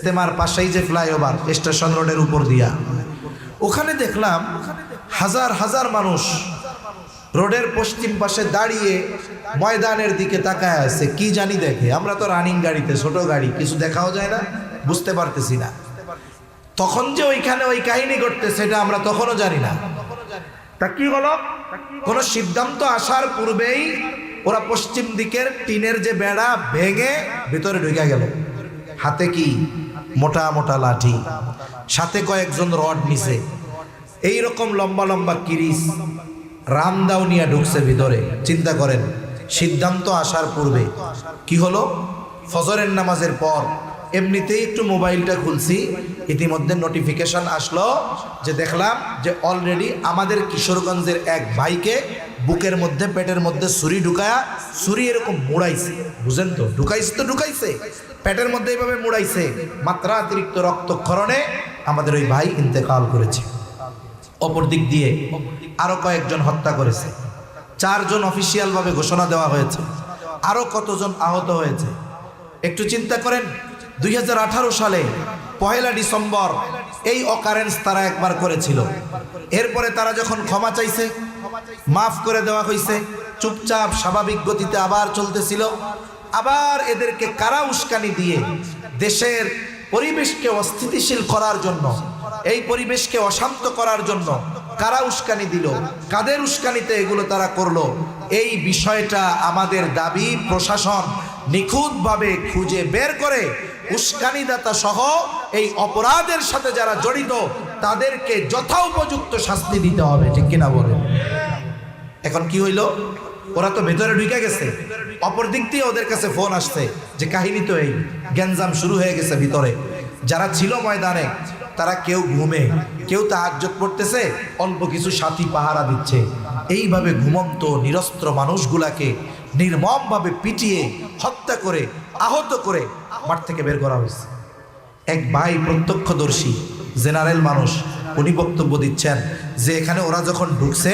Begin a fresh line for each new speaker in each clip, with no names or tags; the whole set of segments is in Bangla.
এস্তেমার পাশেই যে ফ্লাইওভার, স্টেশন রোডের উপর দিয়া। ওখানে দেখলাম হাজার হাজার মানুষ রোডের পশ্চিম পাশে দাঁড়িয়ে ময়দানের দিকে তাকায় আছে। কি জানি দেখে। আমরা তো রানিং গাড়িতে, ছোট গাড়ি, কিছু দেখাও যায় না, বুঝতে পারতেছি না। তখন যে ওইখানে ওই কাহিনী ঘটতে সেটা আমরা তখনও জানি না। তা কি হলো? কোন সিদ্ধান্ত আসার পূর্বেই ওরা পশ্চিম দিকের টিনের যে বেড়া ভেঙে ভিতরে ঢুকে গেল। হাতে কি মোটা মোটা লাঠি। সাথে কয়েকজন রড নিছে। এই রকম লম্বা লম্বা কিরিস রামদাও নিয়ে ঢুকছে ভিতরে। চিন্তা করেন, সিদ্ধান্ত আসার পূর্বে। কি হলো? ফজরের নামাজের পর এমনিতেই একটু মোবাইলটা খুলছি, ইতিমধ্যে নোটিফিকেশন আসলো যে দেখলাম যে অলরেডি আমাদের কিশোরগঞ্জের এক ভাইকে বুকের মধ্যে, পেটের মধ্যে ছুরি ঢুকায়া ছুরি এরকম মুড়াইছে। বুঝেন তো, ঢুকাইছে তো ঢুকাইছে। পেটের মধ্যে এইভাবে মুড়াইছে। মাত্রা অতিরিক্ত রক্তক্ষরণে আমাদের ওই ভাই ইন্তেকাল করেছে। অপর দিক দিয়ে আরও কয়েকজন হত্যা করেছে। চারজন অফিসিয়ালভাবে ঘোষণা দেওয়া হয়েছে। আরও কতজন আহত হয়েছে। একটু চিন্তা করেন, দুই হাজার আঠারো সালে পহেলা ডিসেম্বর এই অকারেন্স তারা একবার করেছিল। এরপরে তারা যখন ক্ষমা চাইছে, মাফ করে দেওয়া হয়েছে চুপচাপ স্বাভাবিক গতিতে আবার চলতেছিল। আবার এদেরকে কারা উস্কানি দিয়ে দেশের পরিবেশকে অস্থিতিশীল করার জন্য, এই পরিবেশকে অশান্ত করার জন্য কারা উস্কানি দিল? কাদের উস্কানিতে এগুলো তারা করল? এই বিষয়টা আমাদের দাবি প্রশাসন নিখুঁতভাবে খুঁজে বের করে উস্কানিদাতা সহ এই অপরাধের সাথে যারা জড়িত, তাদেরকে যথা উপযুক্ত শাস্তি দিতে হবে, ঠিক কিনা বলে এখন কি হইল? ওরা তো ভেতরে ঢুকে গেছে। অপর দিক দিয়ে ওদের কাছে ফোন আসছে যে, কাহিনী তো এই, গ্যাঞ্জাম শুরু হয়ে গেছে ভিতরে। যারা ছিল ময়দানে, তারা কেউ ঘুমে, কেউ তা তাহাজ্জত পড়তেছে, অল্প কিছু সাথী পাহারা দিচ্ছে। এইভাবে ঘুমন্ত, নিরস্ত্র মানুষগুলাকে নির্মমভাবে পিটিয়ে, হত্যা করে, আহত করে মাঠ থেকে বের করা হয়েছে। এক ভাই প্রত্যক্ষদর্শী, জেনারেল মানুষ, উনি বক্তব্য দিচ্ছেন যে, এখানে ওরা যখন ঢুকছে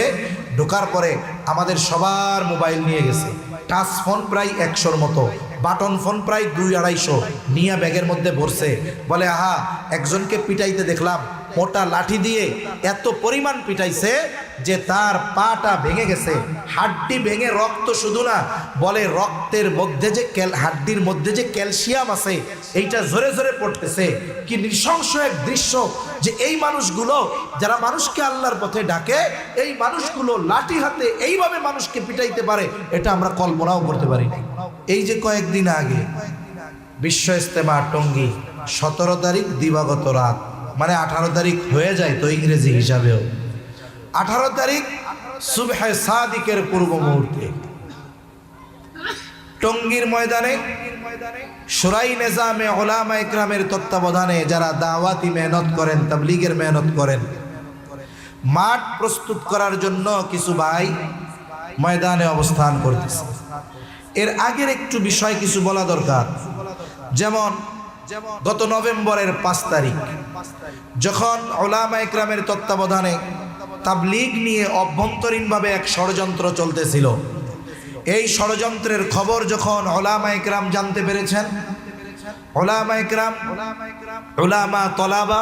ঢোকার পরে আমাদের সবার মোবাইল নিয়ে গেছে। টাচ ফোন প্রায় একশোর মতো, বাটন ফোন প্রায় দুই আড়াইশো, নিয়ে ব্যাগের মধ্যে ভরছে। বলে, আহা, একজনকে পিটাইতে দেখলাম মোটা লাঠি দিয়ে এত পরিমাণ পিটাইছে যে তার পাটা ভেঙে গেছে। হাড্ডি ভেঙে রক্ত শুধু না, বলে রক্তের মধ্যে যে হাড্ডির মধ্যে যে ক্যালসিয়াম আছে, এইটা জোরে জোরে পড়তেছে। কি নৃশংস এক দৃশ্য যে এই মানুষগুলো, যারা মানুষকে আল্লাহর পথে ডাকে, এই মানুষগুলো লাঠি হাতে এইভাবে মানুষকে পিটাইতে পারে, এটা আমরা কল্পনাও করতে পারি। এই যে কয়েকদিন আগে, বিশ্ব ইস্তেমা টঙ্গী, সতেরো তারিখ দিবাগত রাত। মানে আঠারো তারিখ হয়ে যায় তো ইংরেজি হিসাবেও। আঠারো তারিখ সুবহে সাদিকের পূর্ব মুহূর্তে। টঙ্গীর ময়দানে সুরাই নেজামে ওলামা ইকরামের তত্ত্বাবধানে যারা দাওয়াতি মেহনত করেন, তাবলিগের মেহনত করেন, মাঠ প্রস্তুত করার জন্য কিছু ভাই ময়দানে অবস্থান করতেছে। এর আগের একটু বিষয় কিছু বলা দরকার। যেমন গত নভেম্বরের পাঁচ তারিখ যখন ওলামা ইকরামের তত্ত্বাবধানে তাবলিগ নিয়ে অভ্যন্তরীণভাবে এক ষড়যন্ত্র চলতেছিল এই ষড়যন্ত্রের খবর যখন ওলামা ইকরাম জানতে পেরেছেন ওলামা ইকরাম ওলামা তলাবা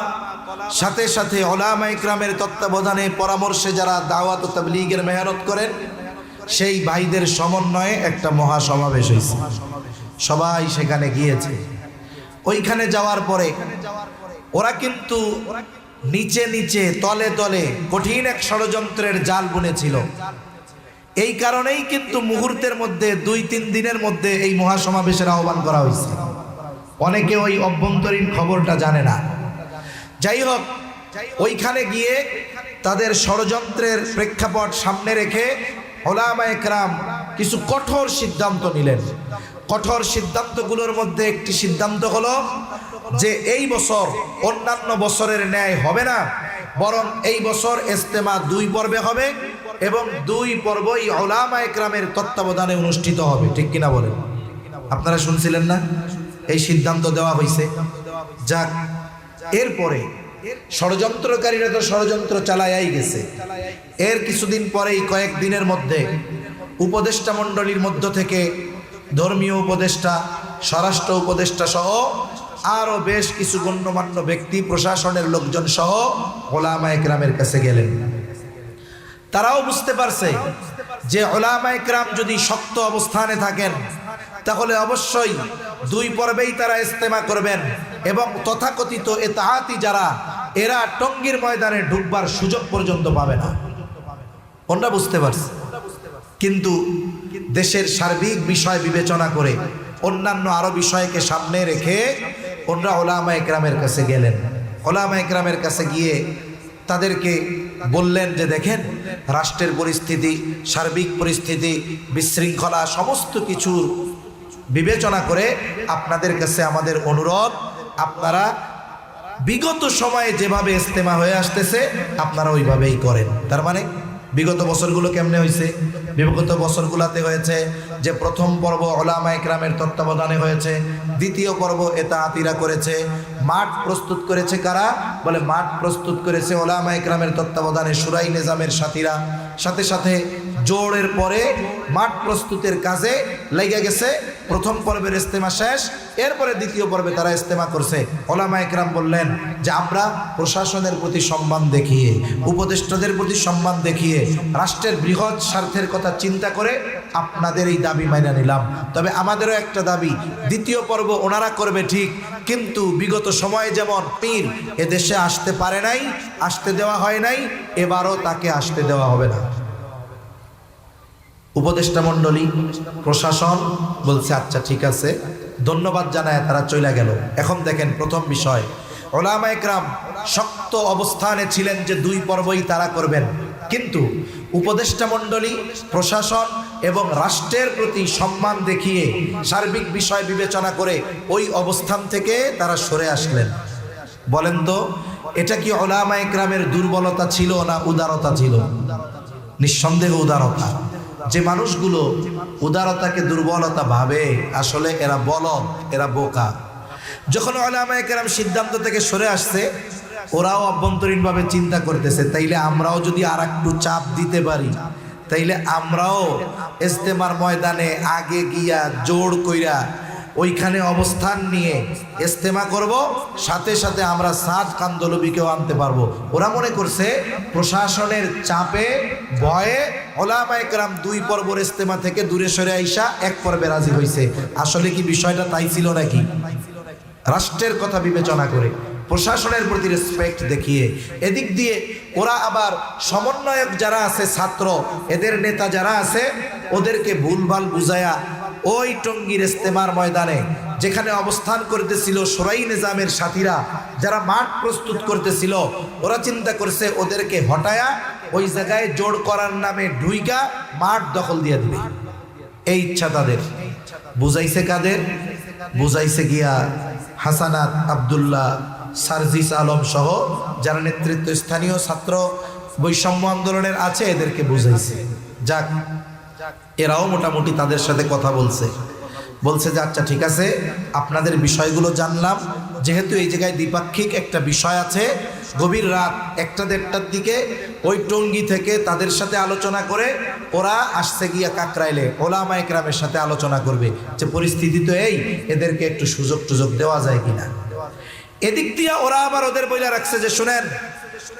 সাথে সাথে ওলামা ইকরামের তত্ত্বাবধানে পরামর্শে যারা দাওয়াত ও তাবলিগের মেহনত করেন সেই ভাইদের সমন্বয়ে একটা মহাসমাবেশ হয়েছে। সবাই সেখানে গিয়েছে। ওইখানে যাওয়ার পরে ওরা কিন্তু নিচে নিচে তলে তলে কঠিন এক ষড়যন্ত্রের জাল বুনেছিল। এই কারণেই কিন্তু মুহূর্তের মধ্যে দুই তিন দিনের মধ্যে এই মহাসমাবেশের আহ্বান করা হয়েছে। অনেকে ওই অভ্যন্তরীণ খবরটা জানে না। যাই হোক ওইখানে গিয়ে তাদের ষড়যন্ত্রের প্রেক্ষাপট সামনে রেখে ওলামা একরাম কিছু কঠোর সিদ্ধান্ত নিলেন। কঠোর সিদ্ধান্তগুলোর মধ্যে একটি সিদ্ধান্ত হলো যে এই বছর অন্যান্য বছরের ন্যায় হবে না, বরং এই বছর ইস্তেমা দুই পর্বে হবে এবং দুই পর্বই ওলামা একরামের তত্ত্বাবধানে অনুষ্ঠিত হবে। ঠিক কিনা বলেন? আপনারা শুনছিলেন না? এই সিদ্ধান্ত দেওয়া হয়েছে যাক, এরপরে ষড়যন্ত্রকারীরা তো ষড়যন্ত্র চালায়াই গেছে। এর কিছুদিন পরেই কয়েক দিনের মধ্যে উপদেষ্টা মণ্ডলীর মধ্য থেকে ধর্মীয় উপদেষ্টা, স্বরাষ্ট্র উপদেষ্টা সহ আরও বেশ কিছু গণ্যমান্য ব্যক্তি, প্রশাসনের লোকজন সহ ওলামা একরামের কাছে গেলেন। তারাও বুঝতে পারছে যে ওলামা একরাম যদি শক্ত অবস্থানে থাকেন, তাহলে অবশ্যই দুই পর্বেই তারা ইস্তেমা করবেন এবং তথাকথিত এ এতাহাতি যারা, এরা টঙ্গীর ময়দানে ঢুকবার সুযোগ পর্যন্ত পাবে না। ওনরা বুঝতে পারছে। কিন্তু দেশের সার্বিক বিষয় বিবেচনা করে অন্যান্য আরও বিষয়কে সামনে রেখে ওনরা ওলামা একরামের কাছে গেলেন। ওলামা একরামের কাছে গিয়ে তাদেরকে বললেন যে, দেখেন, রাষ্ট্রের পরিস্থিতি, সার্বিক পরিস্থিতি, বিশৃঙ্খলা সমস্ত কিছুর বিবেচনা করে আপনাদের কাছে আমাদের অনুরোধ, আপনারা বিগত সময়ে যেভাবে ইস্তেমা হয়ে আসতেছে, আপনারা ওইভাবেই করেন। তার মানে বিগত বছরগুলো কেমনে হয়েছে বিগত বছরগুলোতে হয়েছে যে প্রথম পর্ব ওলামা একরামের তত্ত্বাবধানে হয়েছে, দ্বিতীয় পর্ব এটা আতিরা করেছে, মাঠ প্রস্তুত করেছে কারা? বলে মাঠ প্রস্তুত করেছে ওলামা একরামের তত্ত্বাবধানে সুরাই নিজামের সাথীরা। সাথে সাথে জোরের পরে মাঠ প্রস্তুতের কাজে লেগে গেছে প্রথম পর্বের ইস্তেমা শেষ, এরপরে দ্বিতীয় পর্বে তারা ইস্তেমা করছে। ওলামা একরাম বললেন যে, আমরা প্রশাসনের প্রতি সম্মান দেখিয়ে, উপদেষ্টাদের প্রতি সম্মান দেখিয়ে, রাষ্ট্রের বৃহৎ স্বার্থের কথা চিন্তা করে আপনাদের এই দাবি মাইনে নিলাম। তবে আমাদেরও একটা দাবি, দ্বিতীয় পর্ব ওনারা করবে ঠিক, কিন্তু বিগত সময়ে যেমন পীর এদেশে আসতে পারে নাই, আসতে দেওয়া হয় নাই, এবারও তাকে আসতে দেওয়া হবে না। উপদেষ্টা মণ্ডলী, প্রশাসন বলছে আচ্ছা ঠিক আছে। ধন্যবাদ জানায় তারা চলে গেল। এখন দেখেন প্রথম বিষয়, ওলামা একরাম শক্ত অবস্থানে ছিলেন যে দুই পর্বই তারা করবেন। কিন্তু উপদেষ্টা মণ্ডলী, প্রশাসন এবং রাষ্ট্রের প্রতি সম্মান দেখিয়ে সার্বিক বিষয় বিবেচনা করে ওই অবস্থান থেকে তারা সরে আসলেন। বলেন তো, এটা কি ওলামা একরামের দুর্বলতা ছিল না উদারতা ছিল? নিঃসন্দেহ উদারতা। যে মানুষগুলো উদারতাকে দুর্বলতা ভাবে, আসলে এরা বলদ, এরা বোকা। যখন আলামায়াম সিদ্ধান্ত থেকে সরে আসছে, ওরাও অভ্যন্তরীণভাবে চিন্তা করতেছে, তাইলে আমরাও যদি আর একটু চাপ দিতে পারি, তাইলে আমরাও ইস্তেমার ময়দানে আগে গিয়া জোর কইরা ওইখানে অবস্থান নিয়ে ইস্তেমা করব, সাথে সাথে আমরা সাদ কান্দলবিকেও আনতে পারব। ওরা মনে করছে প্রশাসনের চাপে, ভয়ে ওলামা একরাম দুই পর্বর ইস্তেমা থেকে দূরে সরে আইসা এক পর্বে রাজি হয়েছে আসলে কি বিষয়টা তাই ছিল নাকি? রাষ্ট্রের কথা বিবেচনা করে, প্রশাসনের প্রতি রেসপেক্ট দেখিয়ে। এদিক দিয়ে ওরা আবার সমন্বয়ক যারা আছে, ছাত্র, এদের নেতা যারা আছে, ওদেরকে ভুলভাল বুঝায়া ওই টঙ্গীর ইস্তেমার ময়দানে যেখানে অবস্থান করতেছিল সোরাই নিজামের সাথীরা, যারা মাঠ প্রস্তুত করতেছিল, ওরা চিন্তা করছে ওদেরকে হটায়া ওই জায়গায় জোর করার নামে ঢুইকা মাঠ দখল দিয়ে দিবে। এই ইচ্ছা তাদের। বুঝাইছে কাদের? বুঝাইছে গিয়া হাসানাত আবদুল্লাহ সারজিস আলম সহ, যারা নেতৃত্ব স্থানীয় ছাত্র বৈষম্য আন্দোলনের আছে, এদেরকে বুঝাইছে। যাক এরাও মোটামুটি তাদের সাথে কথা বলছে। বলছে যে আচ্ছা ঠিক আছে, আপনাদের বিষয়গুলো জানলাম। যেহেতু এই জায়গায় দ্বিপাক্ষিক একটা বিষয় আছে, গভীর রাত একটা দেড়টার দিকে ওই টঙ্গি থেকে তাদের সাথে আলোচনা করে ওরা আসছে গিয়া কাকরাইলে। ওলামা একরামের সাথে আলোচনা করবে যে, পরিস্থিতি তো এই, এদেরকে একটু সুযোগ টুযোগ দেওয়া যায় কিনা? এদিক দিয়ে ওরা আবার ওদের বইলা রাখছে যে, শুনেন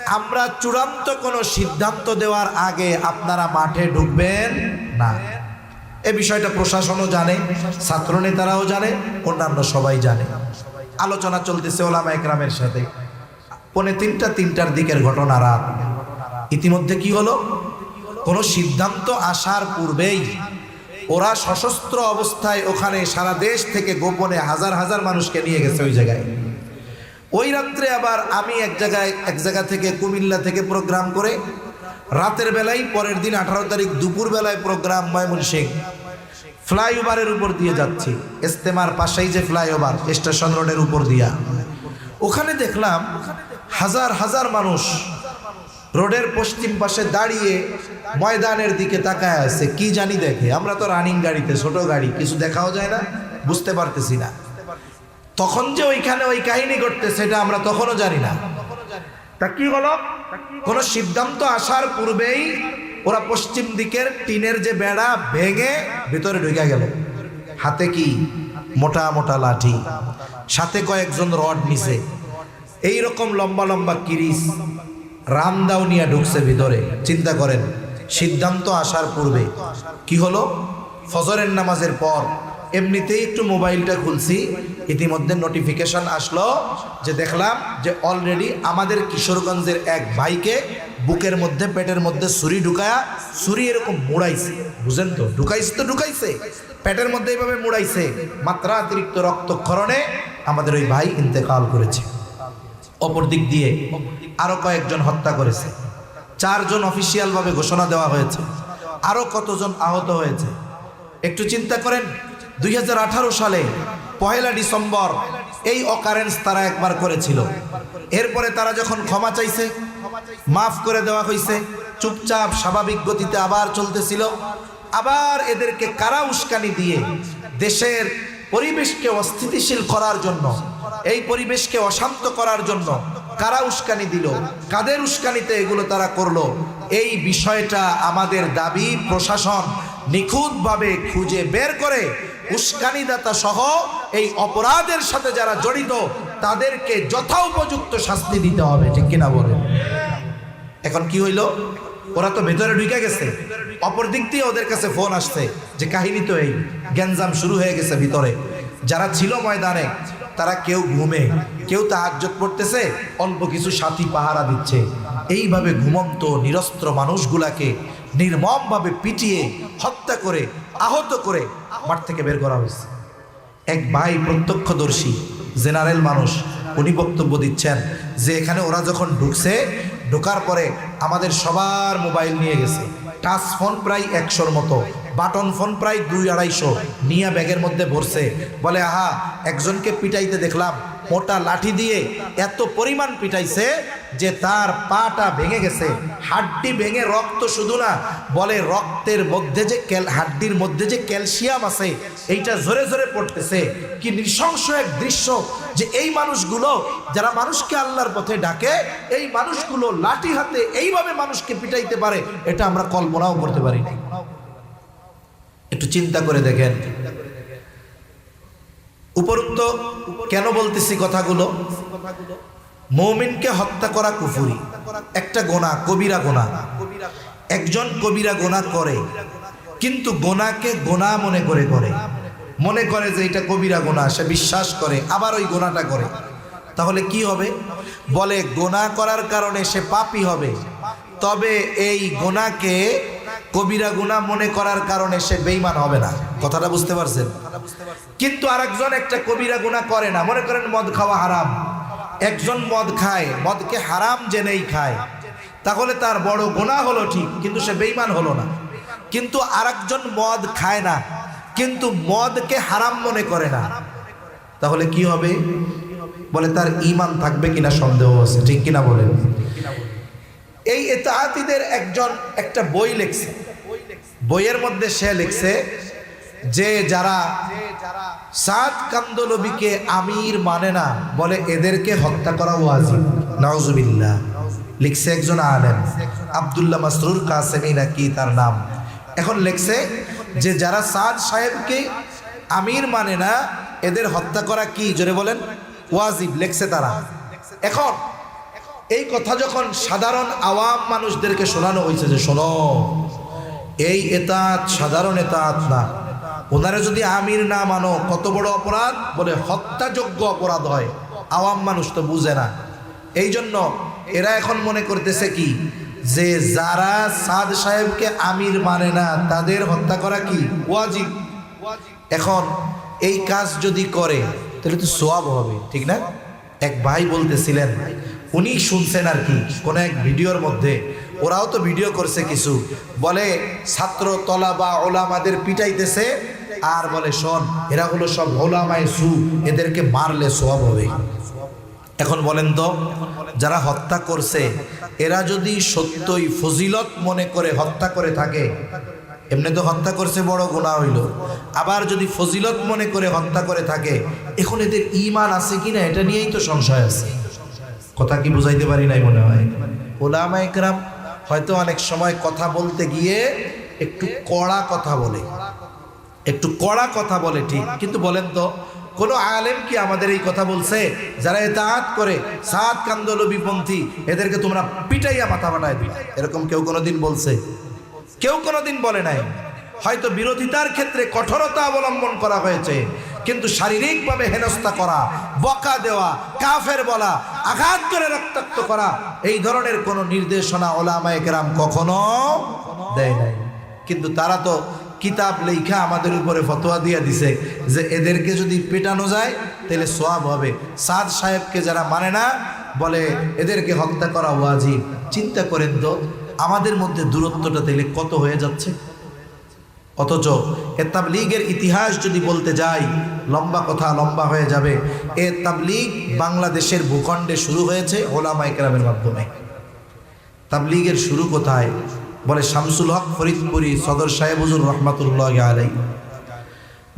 আমরা চূড়ান্ত কোনো সিদ্ধান্ত দেওয়ার আগে আপনারা মাঠে ঢুকবেন না। এ বিষয়টা প্রশাসনও জানে ছাত্র নেতারাও জানে, অন্যান্য সবাই জানে। আলোচনা চলতেছে ওলামা একরামের সাথে। পনে তিনটা, তিনটার দিকের ঘটনা রাত। ইতিমধ্যে কি হলো? কোনো সিদ্ধান্ত আসার পূর্বেই ওরা সশস্ত্র অবস্থায় ওখানে সারা দেশ থেকে গোপনে হাজার হাজার মানুষকে নিয়ে গেছে ওই জায়গায়। ওই রাত্রে আবার আমি এক জায়গায়, এক জায়গা থেকে কুমিল্লা থেকে প্রোগ্রাম করে রাতের বেলায়, পরের দিন আঠারো তারিখ দুপুর বেলায় প্রোগ্রাম ময়মনসিং ফ্লাইওভারের উপর দিয়ে যাচ্ছি। ইস্তেমার পাশেই যে ফ্লাইওভার, স্টেশন রোডের উপর দিয়া। ওখানে দেখলাম হাজার হাজার মানুষ রোডের পশ্চিম পাশে দাঁড়িয়ে ময়দানের দিকে তাকায় আছে। কি জানি দেখে। আমরা তো রানিং গাড়িতে, ছোট গাড়ি, কিছু দেখাও যায় না, বুঝতে পারতেছি না। তখন যে ওইখানে ওই কাহিনী ঘটতে সেটা আমরা তখনও জানি না। তা কি হলো? কোন সিদ্ধান্ত আসার পূর্বেই ওরা পশ্চিম দিকের টিনের যে বেড়া ভেঙে ভিতরে ঢুকে গেল। হাতে কি? মোটা মোটা লাঠি। সাথে কয়েকজন রড নিছে। এই রকম লম্বা লম্বা কিরিস রামদাও নিয়ে ঢুকছে ভিতরে। চিন্তা করেন সিদ্ধান্ত আসার পূর্বে কি হলো? ফজরের নামাজের পর এমনিতেই একটু মোবাইলটা খুলছি, ইতিমধ্যে নোটিফিকেশন আসলো যে দেখলাম যে অলরেডি আমাদের কিশোরগঞ্জের এক ভাইকে বুকের মধ্যে, পেটের মধ্যে ছুরি ঢুকায়া ছুরি এরকম মুড়াইছে। বুঝেন তো? ঢুকাইছে তো ঢুকাইছে। পেটের মধ্যে এইভাবে মুড়াইছে। মাত্রাতিরিক্ত রক্তক্ষরণে আমাদের ওই ভাই ইন্তেকাল করেছে। অপর দিক দিয়ে আরও কয়েকজন হত্যা করেছে। চারজন অফিসিয়ালভাবে ঘোষণা দেওয়া হয়েছে। আরও কতজন আহত হয়েছে? একটু চিন্তা করেন। দুই হাজার আঠারো সালে পহেলা ডিসেম্বর এই অকারেন্স তারা একবার করেছিল। এরপরে তারা যখন ক্ষমা চাইছে, মাফ করে দেওয়া হয়েছে চুপচাপ স্বাভাবিক গতিতে আবার চলতেছিল। আবার এদেরকে কারা উস্কানি দিয়ে দেশের পরিবেশকে অস্থিতিশীল করার জন্য, এই পরিবেশকে অশান্ত করার জন্য কারা উস্কানি দিল, কাদের উস্কানিতে এগুলো তারা করল, এই বিষয়টা আমাদের দাবি প্রশাসন নিখুঁতভাবে খুঁজে বের করে উস্কানিদাতা সহ এই অপরাধের সাথে যারা জড়িত, তাদেরকে যথোপযুক্ত শাস্তি দিতে হবে, ঠিক কিনা বলেন? এখন কি হইল? ওরা তো ভেতরে ঢুকে গেছে। অপর দিক দিয়ে ওদের কাছে ফোন আসছে যে, কাহিনী তো এই, গ্যাঞ্জাম শুরু হয়ে গেছে ভিতরে। যারা ছিল ময়দানে, তারা কেউ ঘুমে, কেউ তা তাহাজ্জত পড়তেছে, অল্প কিছু সাথী পাহারা দিচ্ছে। এইভাবে ঘুমন্ত, নিরস্ত্র মানুষগুলাকে নির্মমভাবে পিটিয়ে, হত্যা করে, আহত করে মাঠ থেকে বের করা হয়েছে। এক ভাই প্রত্যক্ষদর্শী, জেনারেল মানুষ, উনি বক্তব্য দিচ্ছেন যে এখানে ওরা যখন ঢুকছে, ঢোকার পরে আমাদের সবার মোবাইল নিয়ে গেছে। টাচ ফোন প্রায় একশোর মতো, বাটন ফোন প্রায় দুই আড়াইশো, নিয়ে ব্যাগের মধ্যে ভরছে। বলে, আহা, একজনকে পিটাইতে দেখলাম। মোটা লাঠি দিয়ে এত পরিমাণ পিটাইছে যে তার পাটা ভেঙে গেছে। হাড্ডি ভেঙে রক্ত শুধু না, বলে রক্তের মধ্যে যে হাড্ডির মধ্যে যে ক্যালসিয়াম আছে, এইটা জোরে জোরে পড়তেছে। কি নৃশংস এক দৃশ্য যে এই মানুষগুলো, যারা মানুষকে আল্লাহর পথে ডাকে, এই মানুষগুলো লাঠি হাতে এইভাবে মানুষকে পিটাইতে পারে, এটা আমরা কল্পনাও করতে পারি একটু চিন্তা করে দেখেন। উপরন্ত কেন বলতেছি কথাগুলো? মৌমিনকে হত্যা করা কুফুরি। একটা গোনা, কবিরা গোনা। একজন কবিরা গোনা করে, কিন্তু গোনাকে গোনা মনে করে করে। মনে করে যে এটা কবিরা গোনা, সে বিশ্বাস করে, আবার ওই গোনাটা করে। তাহলে কি হবে? বলে, গোনা করার কারণে সে পাপি হবে। তবে এই গোনাকে কবিরা গুণা মনে করার কারণে সে বেইমান হবে না। কথাটা বুঝতে পারছেন? কিন্তু আরেকজন একটা কবিরা গুণা করে না। মনে করেন মদ খাওয়া হারাম। একজন মদ খায়, মদকে হারাম জেনেই খায়। তাহলে তার বড় গোনা হলো ঠিক, কিন্তু সে বেইমান হলো না। কিন্তু আরেকজন মদ খায় না, কিন্তু মদকে হারাম মনে করে না। তাহলে কি হবে? বলে তার ইমান থাকবে কিনা সন্দেহ আছে, ঠিক কিনা বলেন? এই এতাহাতিদের একজন একটা বই লিখছে। বইয়ের মধ্যে সে লিখছে, যে যারা সাত কান্দলবিকে আমির মানে না, বলে এদেরকে হত্যা করা ওয়াজিব। নওজুবিল্লাহ লিখছে একজন আলেম, আবদুল্লাহ মাসরুর কাসেমি নাকি তার নাম। এখন লিখছে যে যারা সাদ সাহেবকে আমির মানে না, এদের হত্যা করা কি? জোরে বলেন, ওয়াজিব, লেখছে তারা। এখন এই কথা যখন সাধারণ আওয়াম মানুষদেরকে শোনানো হয়েছে যে শোনো এই এতাত সাধারণ এতাত না। ওনারা যদি আমির না মানো, কত বড় অপরাধ? বলে হত্যাযোগ্য অপরাধ হয়। আওয়াম মানুষ তো বুঝে না। এই জন্য এরা এখন মনে করতেছে কি? যে যারা সাদ সাহেবকে আমির মানে না, তাদের হত্যা করা কি? ওয়াজিব। এখন এই কাজ যদি করে, তাহলে তো সোয়াব হবে, ঠিক না? এক ভাই বলতেছিলেন, উনি শুনছেন আর কি, কোন এক ভিডিওর মধ্যে ওরাও তো ভিডিও করছে কিছু। বলে ছাত্র তলা বা ওলামাদের পিটাইতেছে আর বলে, শোন, এরা হলো সব ওলামায় সু, এদেরকে মারলে সোয়াব হবে। এখন বলেন তো, যারা হত্যা করছে, এরা যদি সত্যই ফজিলত মনে করে হত্যা করে থাকে, এমনি তো হত্যা করছে, বড় গুণা হইল। আবার যদি ফজিলত মনে করে হত্যা করে থাকে, এখন এদের ইমান আছে কিনা, এটা নিয়েই তো সংশয় আছে। কথা কি বুঝাইতে পারি নাই মনে হয়? ওলামা একরাম হয়তো অনেক সময় কথা বলতে গিয়ে একটু কড়া কথা বলে। একটু কড়া কথা বলে ঠিক, কিন্তু বলেন তো, কোনো আলেম কি আমাদের এই কথা বলছে? যারা এতাহাত করে, সাত কান্দলবিপন্থী এদেরকে তোমরা পিটাইয়া মাথা ফাটায় দিবা। এরকম কেউ কোনোদিন বলছে? কেউ কোনোদিন বলে নাই। হয়তো বিরোধিতার ক্ষেত্রে কঠোরতা অবলম্বন করা হয়েছে। কিন্তু শারীরিকভাবে হেনস্থা করা, বকা দেওয়া, কাফের বলা, আঘাত করে রক্তাক্ত করা, এই ধরনের কোনো নির্দেশনা ওলামায়ে কেরাম কখনো দেয় নাই। কিন্তু তারা তো কিতাব লেখা আমাদের উপরে ফতোয়া দিয়ে দিছে যে এদেরকে যদি পেটানো যায়, তাহলে সোয়াব হবে। সাদ সাহেবকে যারা মানে না, বলে এদেরকে হত্যা করা ওয়াজিব। চিন্তা করেন তো, আমাদের মধ্যে দূরত্বটা তাহলে কত হয়ে যাচ্ছে? অথচ এ তাবলিগের ইতিহাস যদি বলতে যাই, লম্বা কথা লম্বা হয়ে যাবে। এ তাবলিগ বাংলাদেশের ভূখণ্ডে শুরু হয়েছে ওলামা একরামের মাধ্যমে। তাবলিগের শুরু কোথায়? বলে শামসুল হক ফরিদপুরি সদর সাহেব হুজুর রহমাতুল্লাহ আলাই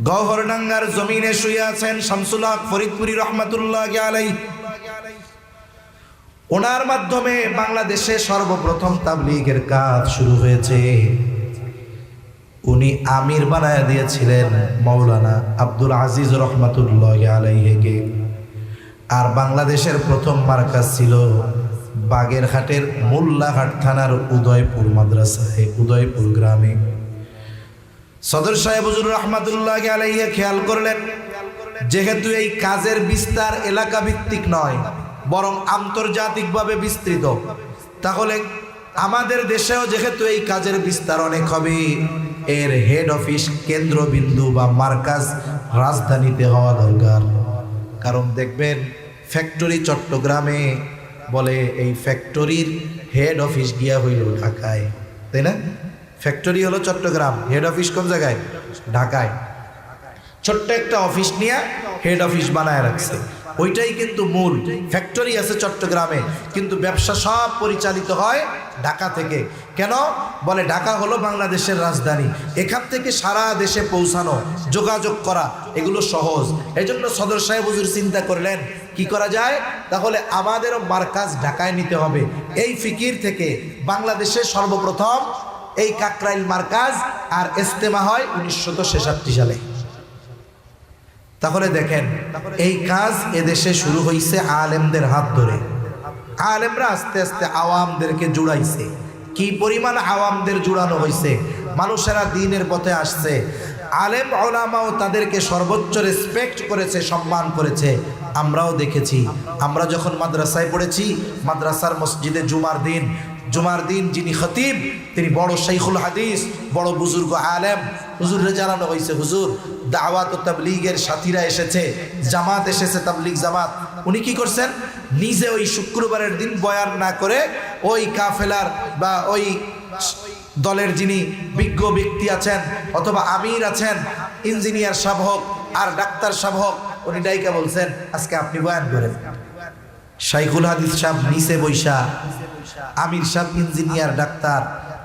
গহরডাঙ্গার জমিনে শুয়ে আছেন শামসুল হক ফরিদপুরি রহমাতুল্লাহ আলাই ওনার মাধ্যমে বাংলাদেশে সর্বপ্রথম তাবলিগের কাজ শুরু হয়েছে। উনি আমির বানায় দিয়েছিলেন মৌলানা আব্দুল আজিজ রহমাতুল্লাহ আলাইহেকে। আর বাংলাদেশের প্রথম মার্কাজ ছিল বাগেরহাটের মোল্লাহাট থানার উদয়পুর মাদ্রাসায়, উদয়পুর গ্রামে। সদর সাহেব রহমাতুল্লাহ আলাইহে খেয়াল করলেন, যেহেতু এই কাজের বিস্তার এলাকা ভিত্তিক নয়, বরং আন্তর্জাতিকভাবে বিস্তৃত, তাহলে আমাদের দেশেও যেহেতু এই কাজের বিস্তার অনেক হবে এর হেড অফিস কেন্দ্রবিন্দু বা মার্কাজ রাজধানীতে হওয়া দরকার। কারণ দেখবেন ফ্যাক্টরি চট্টগ্রামে বলে এই ফ্যাক্টরির হেড অফিস গিয়া হইল ঢাকায়। তাই না? ফ্যাক্টরি হলো চট্টগ্রাম হেড অফিস কোন জায়গায়? ঢাকায়। ছোট্ট একটা অফিস নিয়ে হেড অফিস বানায় রাখছে। ওইটাই কিন্তু মূল। ফ্যাক্টরি আছে চট্টগ্রামে, কিন্তু ব্যবসা সব পরিচালিত হয় ঢাকা থেকে। কেন? বলে ঢাকা হলো বাংলাদেশের রাজধানী। এখান থেকে সারা দেশে পৌঁছানো, যোগাযোগ করা, এগুলো সহজ। এই জন্য সদর সাহেব হুজুর চিন্তা করলেন, কি করা যায়? তাহলে আমাদেরও মার্কাজ ঢাকায় নিতে হবে। এই ফিকির থেকে বাংলাদেশে সর্বপ্রথম এই কাকরাইল মার্কাজ আর ইস্তেমা হয় উনিশশো সালে। তাহলে দেখেন, এই কাজ এদেশে শুরু হয়েছে আলেমদের হাত ধরে। আলেমরা আস্তে আস্তে আওয়ামদেরকে জুড়াইছে। কি পরিমাণ আওয়ামদের জুড়ানো হয়েছে মানুষেরা দিনের পথে আসছে। আলেম ওলামাও তাদেরকে সর্বোচ্চ রেসপেক্ট করেছে, সম্মান করেছে। আমরাও দেখেছি। আমরা যখন মাদ্রাসায় পড়েছি, মাদ্রাসার মসজিদে জুমার দিন জুমার দিন যিনি খতিব, তিনি বড় শাইখুল হাদিস, বড় বুজুর্গ আলেম। হুজুরে জানানো হয়েছে হুজুর, দাওয়াত ও তাবলিগের সাথীরা এসেছে, জামাত এসেছে, তাবলিগ জামাত। উনি কি করছেন? নিজে ওই শুক্রবারের দিন বয়ান না করে ওই কাফেলার বা ওই দলের যিনি বিজ্ঞ ব্যক্তি আছেন অথবা আমির আছেন, ইঞ্জিনিয়ার সাহেব হোক আর ডাক্তার সাহেব হোক, উনি ডাইকা বলছেন, আজকে আপনি বয়ান করেন। শাইখুল হাদিস সাহেব নিচে বৈশা আমির সাহেব ইঞ্জিনিয়ার, ডাক্তার,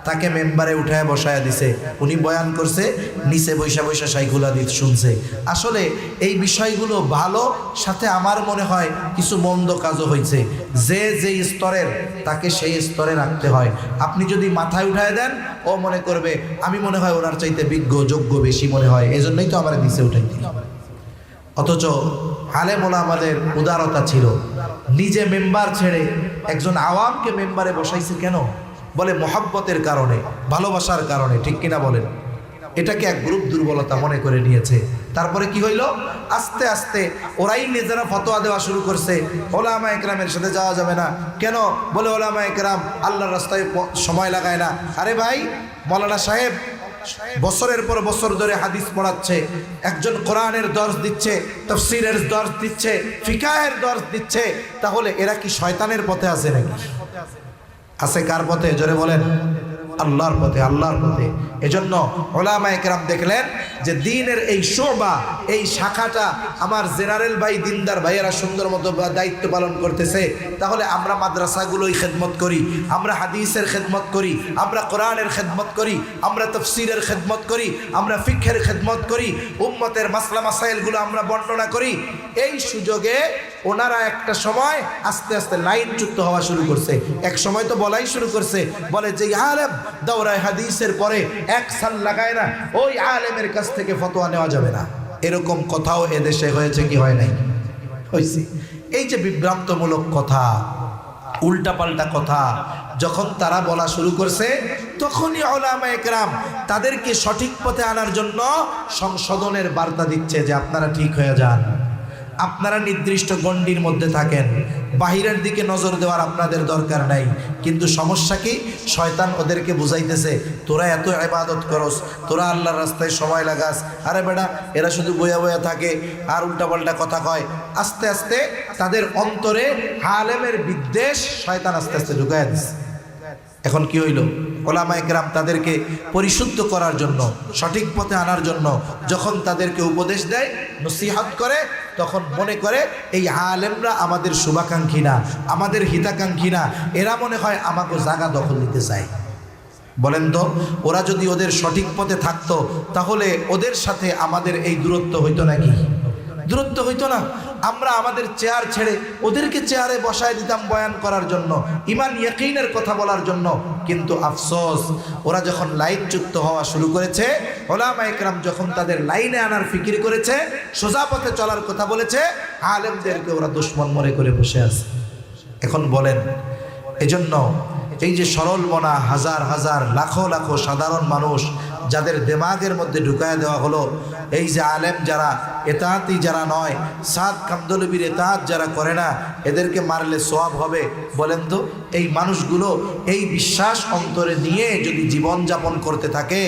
তাকে মেম্বারে উঠায় বসায় দিছে। উনি বয়ান করছে, নিচে বৈশা বৈশা শাইখুল হাদিস শুনছে। আসলে এই বিষয়গুলো ভালো, সাথে আমার মনে হয় কিছু মন্দ কাজও হয়েছে যে যে স্তরের, তাকে সেই স্তরে রাখতে হয়। আপনি যদি মাথায় উঠায় দেন, ও মনে করবে, আমি মনে হয় ওনার চাইতে বিজ্ঞ, যোগ্য বেশি মনে হয়। এজন্যই তো আমার নিচে উঠাই দিল অথচ আলেমোলা আমাদের উদারতা ছিল। নিজে মেম্বার ছেড়ে একজন আওয়ামকে মেম্বারে বসাইছে কেন? বলে মহাব্বতের কারণে, ভালোবাসার কারণে, ঠিক কিনা বলেন? এটাকে এক গ্রুপ দুর্বলতা মনে করে নিয়েছে। তারপরে কি হইল? আস্তে আস্তে ওরাই নিজেরা ফতোয়া দেওয়া শুরু করছে। ওলামা একরামের সাথে যাওয়া যাবে না। কেন? বলে ওলামা একরাম আল্লাহর রাস্তায় সময় লাগায় না। আরে ভাই, মৌলানা সাহেব বছরের পর বছর ধরে হাদিস পড়াচ্ছে, একজন কোরআনের দর্শ দিচ্ছে, তফসিরের দর্শ দিচ্ছে ফিকায়ের দর্শ দিচ্ছে, তাহলে এরা কি শয়তানের পথে আছে নাকি? আছে কার পথে? জোরে বলেন। আল্লাহর পথে আল্লাহর পথে। এজন্য ওলামা একরাম দেখলেন যে দিনের এই শোভা, এই শাখাটা আমার জেনারেল ভাই, দিনদার ভাইয়েরা সুন্দর মতো দায়িত্ব পালন করতেছে। তাহলে আমরা মাদ্রাসাগুলোই খেদমত করি, আমরা হাদিসের খেদমত করি, আমরা কোরআনের খেদমত করি, আমরা তফসিরের খেদমত করি, আমরা ফিক্ষের খেদমত করি, উম্মতের মাসলা মাসাইলগুলো আমরা বর্ণনা করি। এই সুযোগে ওনারা একটা সময় আস্তে আস্তে লাইনচ্যুত হওয়া শুরু করছে। এক সময় তো বলাই শুরু করছে। বলে যে আলেম দৌড়ায় হাদিসের পরে এক সাল লাগায় না, ওই আলেমের কাছ থেকে ফতোয়া নেওয়া যাবে না। এরকম কথাও এদেশে হয়েছে কি হয় নাই? হয়েছে। এই যে বিভ্রান্তমূলক কথা, উল্টাপাল্টা কথা, যখন তারা বলা শুরু করছে, তখনই ওলামা একরাম তাদেরকে সঠিক পথে আনার জন্য সংশোধনের বার্তা দিচ্ছে যে, আপনারা ঠিক হয়ে যান। আপনারা নির্দিষ্ট গণ্ডির মধ্যে থাকেন। বাহিরের দিকে নজর দেওয়ার আপনাদের দরকার নাই। কিন্তু সমস্যা কি? শয়তান ওদেরকে বুঝাইতেছে, তোরা এত ইবাদত করস, তোরা আল্লাহর রাস্তায় সময় লাগাস। আরে বেটা, এরা শুধু বইয়া বইয়া থাকে, আর উল্টাপাল্টা কথা কয়। আস্তে আস্তে তাদের অন্তরে আলেমের বিদ্বেষ শয়তান আস্তে আস্তে ঢুকায় দিচ্ছে এখন কি হইল? ওলামা একরাম তাদেরকে পরিশুদ্ধ করার জন্য, সঠিক পথে আনার জন্য যখন তাদেরকে উপদেশ দেয়, নসিহাত করে, তখন মনে করে, এই আলেমরা আমাদের শুভাকাঙ্ক্ষী না, আমাদের হিতাকাঙ্ক্ষী না, এরা মনে হয় আমাকে জায়গা দখল দিতে চায়। বলেন তো, ওরা যদি ওদের সঠিক পথে থাকতো, তাহলে ওদের সাথে আমাদের এই দূরত্ব হইতো নাকি? দূরত্ব হইতো না। আমরা আমাদের চেয়ার ছেড়ে ওদেরকে চেয়ারে বসায় দিতাম বয়ান করার জন্য, ইমান ইয়াকিনের কথা বলার জন্য। কিন্তু আফসোস, ওরা যখন লাইনচ্যুত হওয়া শুরু করেছে, ওলামা একরাম যখন তাদের লাইনে আনার ফিকির করেছে, সোজা পথে চলার কথা বলেছে, আলেমদেরকে ওরা দুশ্মন মনে করে বসে আছে। এখন বলেন, এজন্য এই যে সরল মনা হাজার হাজার লাখো লাখো সাধারণ মানুষ যাদের দেমাগের মধ্যে ঢুকায় দেওয়া হলো, এই যে আলেম যারা এতাহাতি যারা নয়, সাদ কামদলবির এতাহাত যারা করে না, এদেরকে মারলে সোয়াব হবে বলেন তো? এই মানুষগুলো এই বিশ্বাস অন্তরে নিয়ে যদি জীবন যাপন করতে থাকে,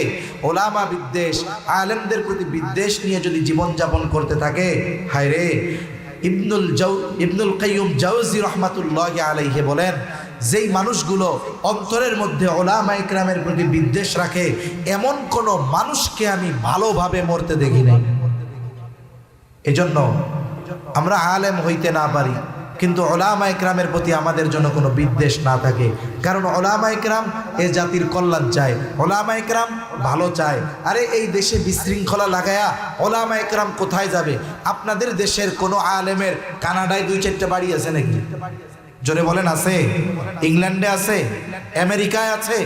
ওলামা বিদ্বেষ, আলেমদের প্রতি বিদ্বেষ নিয়ে যদি জীবন যাপন করতে থাকে হায় রে ইবনুল জাউ, ইবনুল কাইয়ুম জাউজি রহমাতুল্লাহ আলাইহে বলেন যেই মানুষগুলো অন্তরের মধ্যে ওলামা ইকরামের প্রতি বিদ্বেষ রাখে, এমন কোন মানুষকে আমি ভালোভাবে মরতে দেখি নাই। এজন্য আমরা আলেম হইতে না পারি, কিন্তু ওলামা ইকরামের প্রতি আমাদের জন্য কোনো বিদ্বেষ না থাকে। কারণ ওলামা ইকরাম এ জাতির কল্যাণ চায়, ওলামা ইকরাম ভালো চায়। আরে এই দেশে বিশৃঙ্খলা লাগায়া ওলামা ইকরাম কোথায় যাবে? আপনাদের দেশের কোনো আলেমের কানাডায় দুই চারটে বাড়ি আছে নাকি? জোরে বলেন, আছে? ইংল্যান্ডে আছে? আমেরিকায় আছে?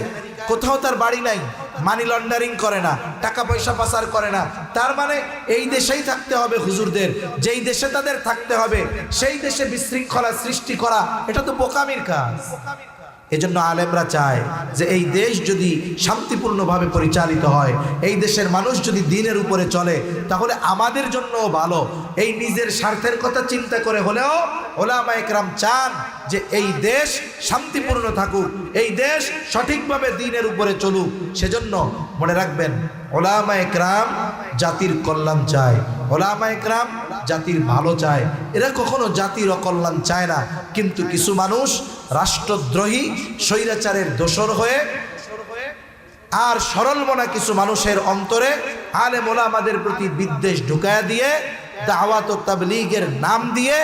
কোথাও তার বাড়ি নাই। মানি লন্ডারিং করে না, টাকা পয়সা পাচার করে না। তার মানে এই দেশেই থাকতে হবে হুজুরদের। যেই দেশে তাদের থাকতে হবে, সেই দেশে বিশৃঙ্খলা সৃষ্টি করা, এটা তো বোকামির কাজ। এজন্য আলেমরা চায় যে এই দেশ যদি শান্তিপূর্ণভাবে পরিচালিত হয়, এই দেশের মানুষ যদি দিনের উপরে চলে, তাহলে আমাদের জন্য ভালো। এই নিজের স্বার্থের কথা চিন্তা করে হলেও ওলামা একরাম চান যে এই দেশ শান্তিপূর্ণ থাকুক, এই দেশ সঠিকভাবে দিনের উপরে চলুক। সেজন্য মনে রাখবেন ওলামা একরাম জাতির কল্যাণ চায় ওলামা একরাম জাতির ভালো চায়। এরা কখনো জাতির অকল্যাণ চায় না, কিন্তু কিছু মানুষ রাষ্ট্রদ্রোহী, স্বৈরাচারের দোষর হয়ে আর সরল মনা কিছু মানুষের অন্তরে আলে মোলা আমাদের প্রতি বিদ্বেষ ঢুকায়া দিয়ে, দাওয়াত তাবলীগের নাম দিয়ে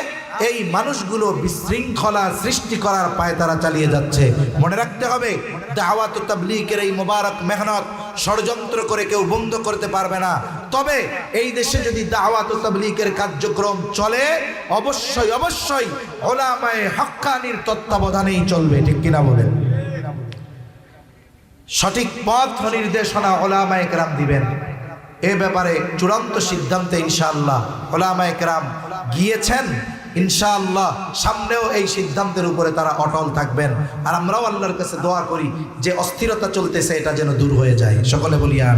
এই মানুষগুলো বিশৃঙ্খলা সৃষ্টি করার পায় তারা চালিয়ে যাচ্ছে। মনে রাখতে হবে, দাওয়াত তাবলীগের এই মোবারক মেহনত ষড়যন্ত্র করে কেউ বন্ধ করতে পারবে না। তবে এই দেশে যদি দাওয়াত ও তাবলীগের কার্যক্রম চলে, অবশ্যই অবশ্যই ওলামায়ে হক্কানির তত্ত্বাবধানেই চলবে, ঠিক কিনা বলেন? সঠিক পথ নির্দেশনা ওলামা একরাম দিবেন। এ ব্যাপারে চূড়ান্ত সিদ্ধান্তে ইনশাআল্লাহ ওলামা একরাম গিয়েছেন। ইনশাআল্লাহ সামনেও এই সিদ্ধান্তের উপরে তারা অটল থাকবেন। আর আমরাও আল্লাহর কাছে দোয়া করি যে অস্থিরতা চলতেছে, এটা যেন দূর হয়ে যায়। সকলে বলি আমি